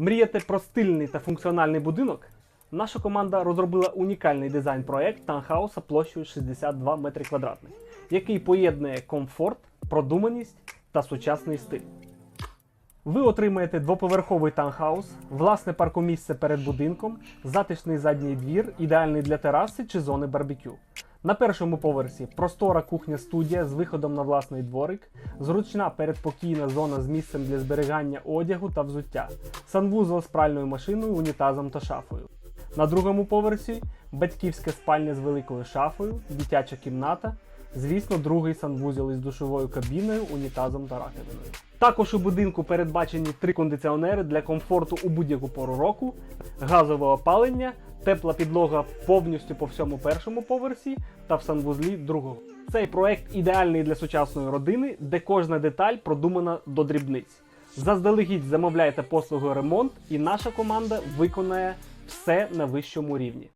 Мрієте про стильний та функціональний будинок? Наша команда розробила унікальний дизайн-проект таунхауса площею 62 метри квадратних, який поєднує комфорт, продуманість та сучасний стиль. Ви отримаєте двоповерховий таунхаус, власне паркомісце перед будинком, затишний задній двір, ідеальний для тераси чи зони барбекю. На першому поверсі простора кухня-студія з виходом на власний дворик, зручна передпокійна зона з місцем для зберігання одягу та взуття, санвузол з пральною машиною, унітазом та шафою. На другому поверсі батьківська спальня з великою шафою, дитяча кімната, звісно, другий санвузол із душовою кабіною, унітазом та раковиною. Також у будинку передбачені три кондиціонери для комфорту у будь-яку пору року, газове опалення, тепла підлога повністю по всьому першому поверсі та в санвузлі другого. Цей проект ідеальний для сучасної родини, де кожна деталь продумана до дрібниць. Заздалегідь замовляйте послугу ремонт, і наша команда виконає все на вищому рівні.